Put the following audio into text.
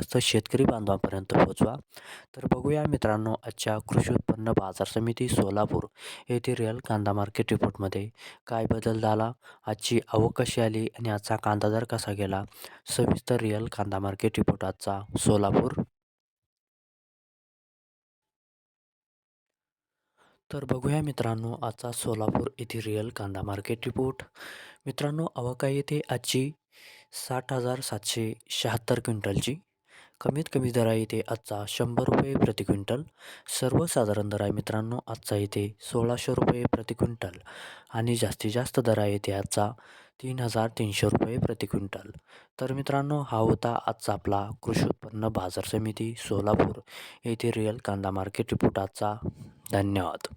जास्त शेतकरी बांधवांपर्यंत पोहोचवा. तर बघूया मित्रांनो आजच्या कृषी उत्पन्न बाजार समिती सोलापूर येथे रिअल कांदा मार्केट रिपोर्टमध्ये काय बदल झाला? आजची आवक कशी आली आणि आजचा कांदा दर कसा गेला? सविस्तर रिअल कांदा मार्केट रिपोर्ट आजचा सोलापूर. तर बघूया मित्रांनो आजचा सोलापूर येथे रिअल कांदा मार्केट रिपोर्ट मित्रांनो अवका येथे आजची साठ हजार सातशे शहात्तर क्विंटलची. कमीत कमी दर आहे इथे आजचा शंभर रुपये प्रति क्विंटल. सर्वसाधारण दर आहे मित्रांनो आजचा इथे सोळाशे रुपये प्रति क्विंटल. आणि जास्तीत जास्त दर आहे इथे आजचा तीन हजार तीनशे रुपये प्रति क्विंटल. तर मित्रांनो हा होता आजचा आपला कृषी उत्पन्न बाजार समिती सोलापूर. येथे रिअल कांदा मार्केट रिपोर्ट आजचा. धन्यवाद.